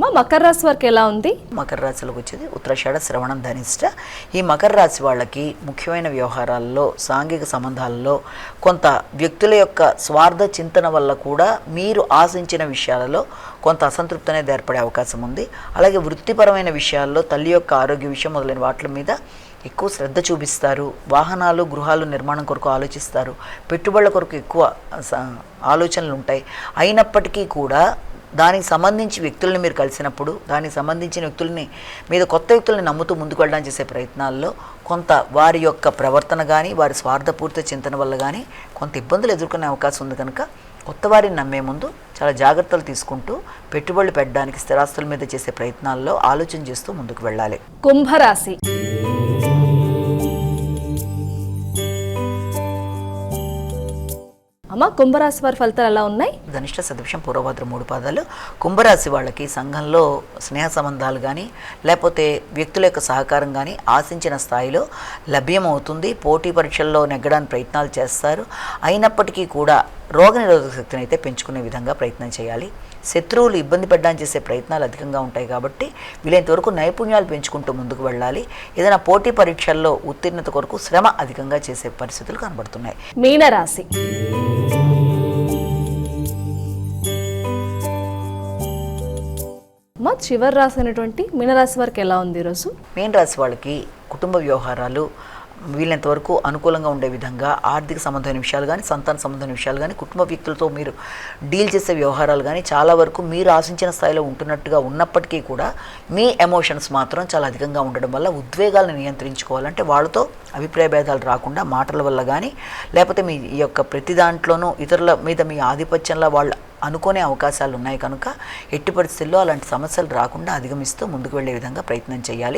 మా మకర రాశి వారికి ఎలా ఉంది? మకర రాశిలోకి వచ్చేది ఉత్తరాషాఢ శ్రవణం ధనిష్ట. ఈ మకర రాశి వాళ్ళకి ముఖ్యమైన వ్యవహారాల్లో సాంఘిక సంబంధాల్లో కొంత వ్యక్తుల యొక్క స్వార్థ చింతన వల్ల కూడా మీరు ఆశించిన విషయాలలో కొంత అసంతృప్తి అనేది ఏర్పడే అవకాశం ఉంది. అలాగే వృత్తిపరమైన విషయాల్లో తల్లి యొక్క ఆరోగ్య విషయం మొదలైన వాటి మీద ఎక్కువ శ్రద్ధ చూపిస్తారు. వాహనాలు గృహాలు నిర్మాణం కొరకు ఆలోచిస్తారు. పెట్టుబడుల కొరకు ఎక్కువ ఆలోచనలు ఉంటాయి. అయినప్పటికీ కూడా దానికి సంబంధించి వ్యక్తుల్ని మీరు కలిసినప్పుడు దానికి సంబంధించిన వ్యక్తుల్ని మీద కొత్త వ్యక్తుల్ని నమ్ముతూ ముందుకు వెళ్ళడానికి చేసే ప్రయత్నాల్లో కొంత వారి యొక్క ప్రవర్తన కానీ వారి స్వార్థపూర్త చింతన వల్ల కానీ కొంత ఇబ్బందులు ఎదుర్కొనే అవకాశం ఉంది కనుక కొత్త వారిని నమ్మే ముందు చాలా జాగ్రత్తలు తీసుకుంటూ పెట్టుబడులు పెట్టడానికి స్థిరాస్తుల మీద చేసే ప్రయత్నాల్లో ఆలోచన చేస్తూ ముందుకు వెళ్ళాలి. కుంభరాశి. అమ్మ కుంభరాశి వారి ఫలితాలు ఎలా ఉన్నాయి? ధనిష్ట సదృశం పూర్వభద్ర మూడు పాదాలు. కుంభరాశి వాళ్ళకి సంఘంలో స్నేహ సంబంధాలు కానీ లేకపోతే వ్యక్తుల యొక్క సహకారం కానీ ఆశించిన స్థాయిలో లభ్యమవుతుంది. పోటీ పరీక్షల్లో నెగ్గడానికి ప్రయత్నాలు చేస్తారు. అయినప్పటికీ కూడా రోగనిరోధక శక్తిని అయితే పెంచుకునే విధంగా ప్రయత్నం చేయాలి. శత్రువులు ఇబ్బంది పెట్టడానికి చేసే ప్రయత్నాలు అధికంగా ఉంటాయి కాబట్టి వీలైనంత వరకు నైపుణ్యాలు పెంచుకుంటూ ముందుకు వెళ్ళాలి. ఏదైనా పోటీ పరీక్షల్లో ఉత్తీర్ణత కొరకు శ్రమ అధికంగా చేసే పరిస్థితులు కనబడుతున్నాయి. మీనరాశి. అమ్మ చివరి రాశి అయినటువంటి మీనరాశి వారికి ఎలా ఉంది ఈరోజు? మీనరాశి వాళ్ళకి కుటుంబ వ్యవహారాలు వీలైనంత వరకు అనుకూలంగా ఉండే విధంగా ఆర్థిక సంబంధమైన విషయాలు కానీ సంతాన సంబంధమైన విషయాలు కానీ కుటుంబ వ్యక్తులతో మీరు డీల్ చేసే వ్యవహారాలు కానీ చాలా వరకు మీరు ఆశించిన స్థాయిలో ఉంటున్నట్టుగా ఉన్నప్పటికీ కూడా మీ ఎమోషన్స్ మాత్రం చాలా అధికంగా ఉండడం వల్ల ఉద్వేగాలను నియంత్రించుకోవాలంటే వాళ్ళతో అభిప్రాయ భేదాలు రాకుండా మాటల వల్ల కానీ లేకపోతే మీ ఈ యొక్క ప్రతి దాంట్లోనూ ఇతరుల మీద మీ ఆధిపత్యంలో వాళ్ళు అనుకునే అవకాశాలు ఉన్నాయి కనుక ఎట్టి పరిస్థితుల్లో అలాంటి సమస్యలు రాకుండా అధిగమిస్తూ ముందుకు వెళ్ళే విధంగా ప్రయత్నం చేయాలి.